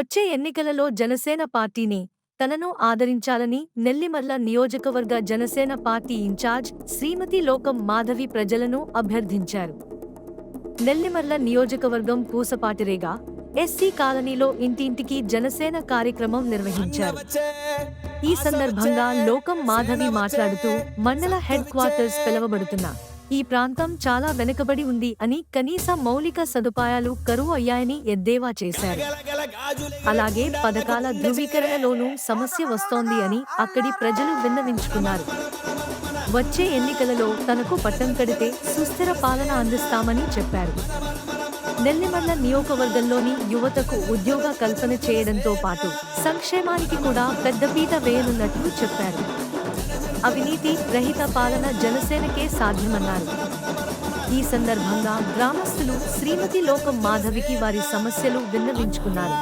వచ్చే ఎన్నికలలో జనసేన పార్టీని తనను ఆదరించాలని నెల్లిమర్ల నియోజకవర్గ జనసేన పార్టీ ఇన్ఛార్జ్ శ్రీమతి లోకం మాధవి ప్రజలను అభ్యర్థించారు. నెల్లిమర్ల నియోజకవర్గం పూసపాటిరేగా ఎస్సీ కాలనీలో ఇంటింటికి జనసేన కార్యక్రమం నిర్వహించారు. ఈ సందర్భంగా లోకం మాధవి మాట్లాడుతూ మండల హెడ్ క్వార్టర్స్ పిలవబడుతున్న ఈ ప్రాంతం చాలా వెనుకబడి ఉంది అని కనీస మౌలిక సదుపాయాలు కరువు అయ్యాయని ఎద్దేవా చేశారు. అలాగే పథకాల ధృవీకరణలోనూ సమస్య వస్తోంది అని అక్కడి ప్రజలు విన్నవించుకున్నారు. వచ్చే ఎన్నికలలో తనకు పట్టం కడితే సుస్థిర పాలన అందిస్తామని చెప్పారు. నెల్లిమర్ల నియోజకవర్గంలోని యువతకు ఉద్యోగ కల్పన చేయడంతో పాటు సంక్షేమానికి కూడా పెద్దపీట వేయనున్నట్లు చెప్పారు. అవినీతి రహిత పాలన జనసేనకే సాధ్యమన్నారు. ఈ సందర్భంగా గ్రామస్తులు శ్రీమతి లోకం మాధవికి వారి సమస్యలు విన్నవించుకున్నారు.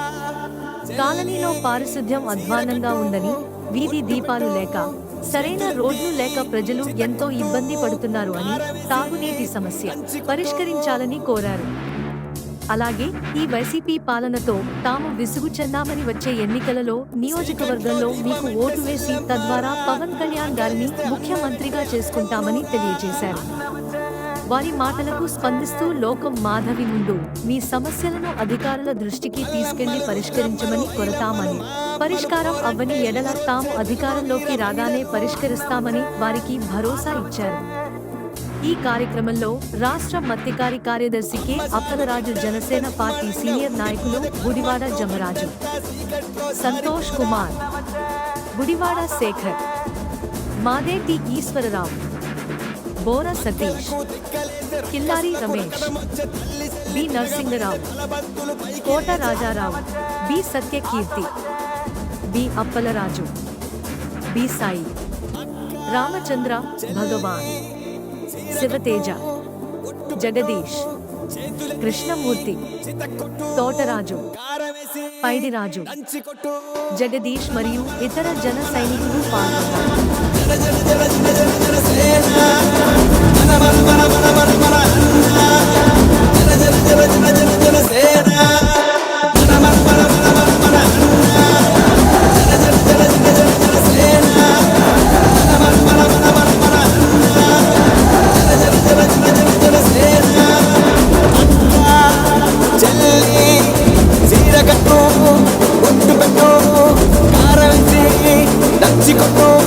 కాలనీలో పారిశుద్ధ్యం అధ్వానంగా ఉందని వీధి దీపాలు లేక సరైన రోడ్లు లేక ప్రజలు ఎంతో ఇబ్బంది పడుతున్నారు అని తాగునీటి సమస్య పరిష్కరించాలని కోరారు. అలాగే ఈ వైసీపీ పాలనతో తాము విసుగు చెందామని వచ్చే ఎన్నికలలో నియోజకవర్గంలో మీకు ఓటు వేసి తద్వారా పవన్ కళ్యాణ్ గారిని ముఖ్యమంత్రిగా చేసుకుంటామని తెలియజేశారు. వారి మాటలకు స్పందిస్తూ లోకం మాధవి ముందు మీ సమస్యలను అధికారుల దృష్టికి తీసుకెళ్ళి పరిష్కరించమని కొరతామని పరిష్కారం అవ్వని ఎడల తాము అధికారంలోకి రాగానే పరిష్కరిస్తామని వారికి భరోసా ఇచ్చారు. ఈ కార్యక్రమంలో రాష్ట్ర మత్స్యకారి కార్యదర్శి K Appalaraju Janasena party senior నాయకులు Gudivada జమరాజు Santosh Kumar Gudivada Shekhar Madeti Eswararao Bora Satish Killari Ramesh B Narasingarao Kota Rajarao B Satyakirti B Appalaraju B Sai Ramachandra Bhagavan Shiva Teja Jagadish Krishnamurthy Thotaraju Paidiraju Jagadish మరియు ఇతర జన సైనికులు పాల్గొన్నారు Mexico.